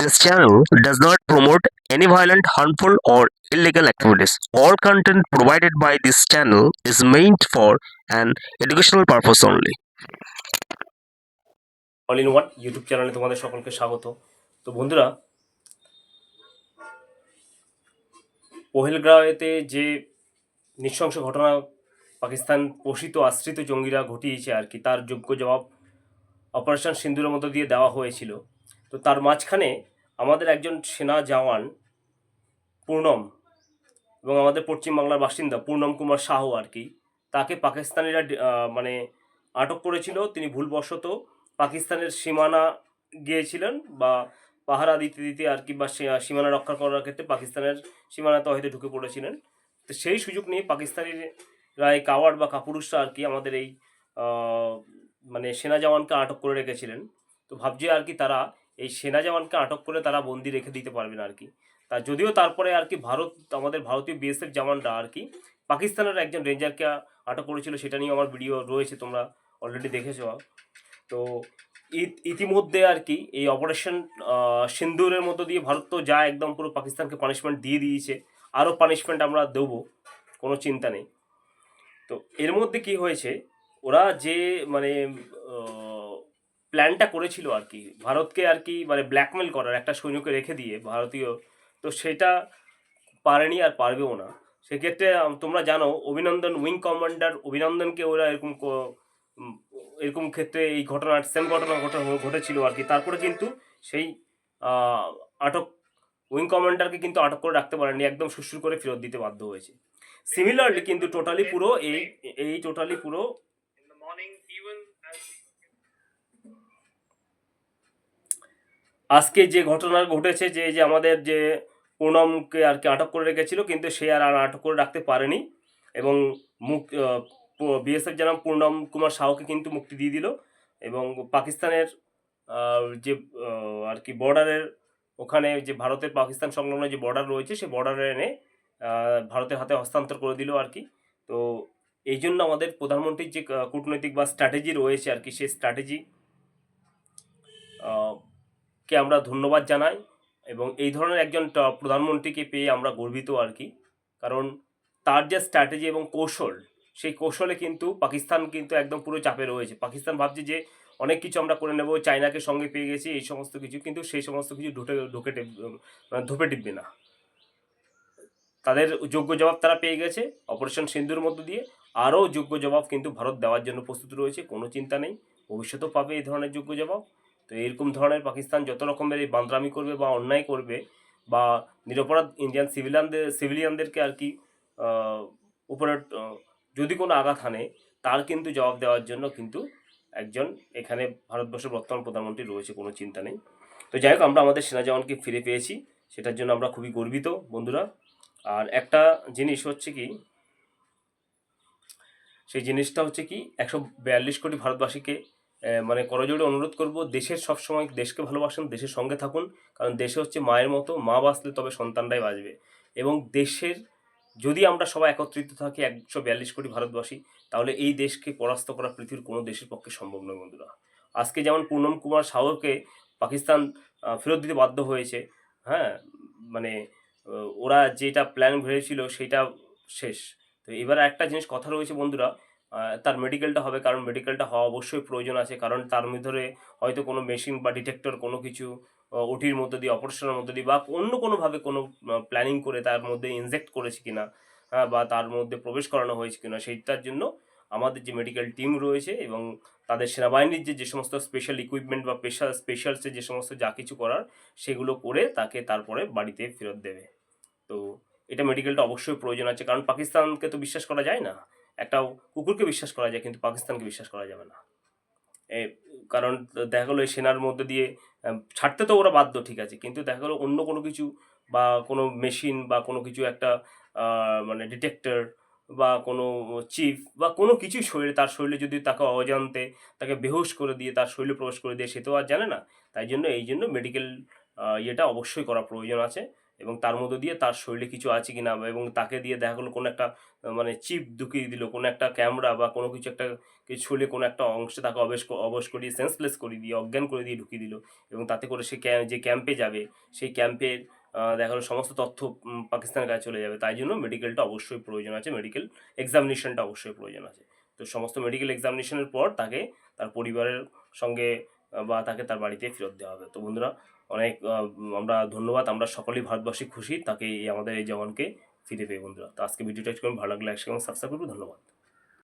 This channel does not promote any violent, harmful, or illegal activities. All content provided by this channel is meant for an educational purpose only. All in one YouTube চ্যানেলে তোমাদের সকলকে স্বাগত তো বন্ধুরা পহেলগ্রাওয়েতে যে নৃশংস ঘটনা পাকিস্তান পোষিত আশ্রিত জঙ্গিরা ঘটিয়েছে আর কি তার যোগ্য জবাব অপারেশন সিন্দুরের মধ্য দিয়ে দেওয়া হয়েছিল তো তার মাঝখানে আমাদের একজন সেনা জওয়ান, পূর্ণম, এবং আমাদের পশ্চিমবাংলার বাসিন্দা, পূর্ণম কুমার সাহু আর কি, তাকে পাকিস্তানিরা মানে আটক করেছিল। তিনি ভুলবশত পাকিস্তানের সীমানা গিয়েছিলেন বা পাহারা দিতে দিতে আর কি, বা সীমানা রক্ষা করার ক্ষেত্রে পাকিস্তানের সীমানাতে হয়তো ঢুকে পড়েছিলেন। তো সেই সুযোগ নিয়ে পাকিস্তানি রায় কাওয়ার্ড বা কাপুরুষরা আর কি আমাদের এই মানে সেনা জওয়ানকে আটক করে রেখেছিলেন। তো ভাবছি আর কি তারা এই সেনা জওয়ানকে আটক করে তারা বন্দি রেখে দিতে পারবেন আর কি। তা যদিও তারপরে আর কি ভারত, আমাদের ভারতীয় বিএসএফ জওয়ানরা আর কি পাকিস্তানের একজন রেঞ্জারকে আটক করেছিল, সেটা নিয়ে আমার ভিডিও রয়েছে, তোমরা অলরেডি দেখেছ। তো ইত- ইতিমধ্যে আর কি এই অপারেশন সিন্দুরের মধ্য দিয়ে ভারত তো যা একদম পুরো পাকিস্তানকে পানিশমেন্ট দিয়ে দিয়েছে, আরও পানিশমেন্ট আমরা দেবো, কোনো চিন্তা নেই। তো এর মধ্যে কি হয়েছে, ওরা যে মানে প্ল্যানটা করেছিল আর কি। ভারতকে আর কি মানে ব্ল্যাকমেল করার একটা সৈন্যকে রেখে দিয়ে ভারতীয়, তো সেটা পারেনি আর পারবেও না। সেক্ষেত্রে তোমরা জানো, অভিনন্দন উইং কমান্ডার অভিনন্দনকে ওরা এরকম এরকম ক্ষেত্রে এই ঘটনা সেম ঘটনা ঘটে- ঘটেছিল আর কি। তারপরে কিন্তু সেই আটক উইং কমান্ডারকে কিন্তু আটক করে রাখতে পারেনি একদম সুসুর করে ফেরত দিতে বাধ্য হয়েছে। সিমিলারলি কিন্তু টোটালি পুরো এই এই টোটালি পুরো আজকে যে ঘটনা ঘটেছে, যে যে আমাদের যে পুনমকে আর কি আটক করে রেখেছিল, কিন্তু সে আর আর আটক করে রাখতে পারেনি এবং মুখ বিএসএফ জানাম পূর্ণম কুমার সাউকে কিন্তু মুক্তি দিয়ে দিল এবং পাকিস্তানের যে আর কি বর্ডারের ওখানে যে ভারতের পাকিস্তান সংলগ্ন যে বর্ডার রয়েছে, সে বর্ডারে এনে ভারতের হাতে হস্তান্তর করে দিল আর কি। তো এই জন্য আমাদের প্রধানমন্ত্রীর যে কূটনৈতিক বা স্ট্র্যাটেজি রয়েছে আর কি, সেই স্ট্র্যাটেজি কে আমরা ধন্যবাদ জানাই এবং এই ধরনের একজন প্রধানমন্ত্রীকে পেয়ে আমরা গর্বিত আর কি। কারণ তার যে স্ট্র্যাটেজি এবং কৌশল, সেই কৌশলে কিন্তু পাকিস্তান কিন্তু একদম পুরো চাপে রয়েছে। পাকিস্তান ভাবছে যে অনেক কিছু আমরা করে নেব, চায়নাকে সঙ্গে পেয়ে গেছি, এই সমস্ত কিছু, কিন্তু সেই সমস্ত কিছু ঢুকে ঢুকে মানে ধোপে টিপবে না। তাদের যোগ্য জবাব তারা পেয়ে গেছে অপারেশন সিন্ধুর মধ্য দিয়ে। আরও যোগ্য জবাব কিন্তু ভারত দেওয়ার জন্য প্রস্তুত রয়েছে, কোনো চিন্তা নেই। ভবিষ্যতেও পাবে এই ধরনের যোগ্য জবাব। তো এরকম ধরনের পাকিস্তান যত রকমের এই বান্দ্রামি করবে বা অন্যায় করবে বা নিরপরাধ ইন্ডিয়ান সিভিলিয়ানদের সিভিলিয়ানদেরকে আর কি উপরে যদি কোনো আঘাত হানে, তার কিন্তু জবাব দেওয়ার জন্য কিন্তু একজন এখানে ভারতবর্ষের বর্তমান প্রধানমন্ত্রী রয়েছে, কোনো চিন্তা নেই। তো যাই হোক, আমরা আমাদের সেনা জওয়ানকে ফিরে পেয়েছি, সেটার জন্য আমরা খুবই গর্বিত বন্ধুরা। আর একটা জিনিস হচ্ছে কি, সেই জিনিসটা হচ্ছে কি, একশো বিয়াল্লিশ কোটি ভারতবাসীকে মানে করজোড়ে অনুরোধ করব, দেশের সব সময় দেশকে ভালোবাসুন, দেশের সঙ্গে থাকুন, কারণ দেশে হচ্ছে মায়ের মতো, মা বাঁচলে তবে সন্তানরাই বাঁচবে। এবং দেশের, যদি আমরা সবাই একত্রিত থাকি, একশো বিয়াল্লিশ কোটি ভারতবাসী, তাহলে এই দেশকে পরাস্ত করা পৃথিবীর কোনো দেশের পক্ষে সম্ভব নয় বন্ধুরা। আজকে যেমন পূর্ণম কুমার সাহকে পাকিস্তান ফেরত দিতে বাধ্য হয়েছে হ্যাঁ মানে ওরা যেটা প্ল্যান ভেবেছিল, সেটা শেষ। তো এবার একটা জিনিস কথা রয়েছে বন্ধুরা তার মেডিকেলটা হবে। কারণ মেডিকেলটা হওয়া অবশ্যই প্রয়োজন আছে। কারণ তার ভিতরে হয়তো কোনো মেশিন বা ডিটেক্টর কোনো কিছু ওটির মধ্যে দিয়ে অপারেশনের মধ্যে দিয়ে বা অন্য কোনোভাবে কোনো প্ল্যানিং করে তার মধ্যে ইনজেক্ট করেছে কিনা হ্যাঁ, বা তার মধ্যে প্রবেশ করানো হয়েছে কিনা সেইটার জন্য আমাদের যে মেডিকেল টিম রয়েছে এবং তাদের সেনাবাহিনীর যে যে সমস্ত স্পেশাল ইকুইপমেন্ট বা স্পেশাল স্পেশালসে যে সমস্ত যা কিছু করার সেগুলো করে তাকে তারপরে বাড়িতে ফেরত দেবে। তো এটা মেডিকেলটা অবশ্যই প্রয়োজন আছে। কারণ পাকিস্তানকে তো বিশ্বাস করা যায় না। একটা কুকুরকে বিশ্বাস করা যায়, কিন্তু পাকিস্তানকে বিশ্বাস করা যাবে না। কারণ দেখা গেলো এই সেনার মধ্যে দিয়ে ছাড়তে তো ওরা বাধ্য, ঠিক আছে, কিন্তু দেখা গেলো অন্য কোনো কিছু বা কোনো মেশিন বা কোনো কিছু একটা মানে ডিটেক্টর বা কোনো চিফ বা কোনো কিছুই শরীরে, তার শরীরে যদি তাকে অজান্তে তাকে বেহুশ করে দিয়ে, তার শরীরে প্রবেশ করে দিয়ে, সে তো আর জানে না। তাই জন্য, এই জন্য মেডিকেল ইয়েটা অবশ্যই করা প্রয়োজন আছে। এবং তার মধ্য দিয়ে তার শরীরে কিছু আছে কি কিনা এবং তাকে দিয়ে দেখা গেলো কোনো একটা মানে চিপ ঢুকিয়ে দিল, কোনো একটা ক্যামেরা বা কোনো কিছু একটা কিছু ছুলে কোনো একটা অংশে তাকে অবেশ অবশ করিয়ে সেন্সলেস করে দিয়ে, অজ্ঞান করে দিয়ে ঢুকিয়ে দিল এবং তাতে করে সে যে ক্যাম্পে যাবে, সেই ক্যাম্পের দেখা গেলো সমস্ত তথ্য পাকিস্তানের কাছে চলে যাবে। তাই জন্য মেডিকেলটা অবশ্যই প্রয়োজন আছে মেডিকেল এক্সামিনেশনটা অবশ্যই প্রয়োজন আছে। তো সমস্ত মেডিকেল এক্সামিনেশনের পর তাকে তার পরিবারের সঙ্গে বা তাকে তার বাড়িতে ফেরত দেওয়া হবে। তো বন্ধুরা, অনেক আমরা ধন্যবাদ। আমরা সকলেই ভারতবাসী খুশি, তাকে এই আমাদের এই জওয়ানকে ফিরে পেয়ে বন্ধুরা। তো আজকে ভিডিওটা একটু ভালো লাগলে একসঙ্গে সাবস্ক্রাইব করব। ধন্যবাদ।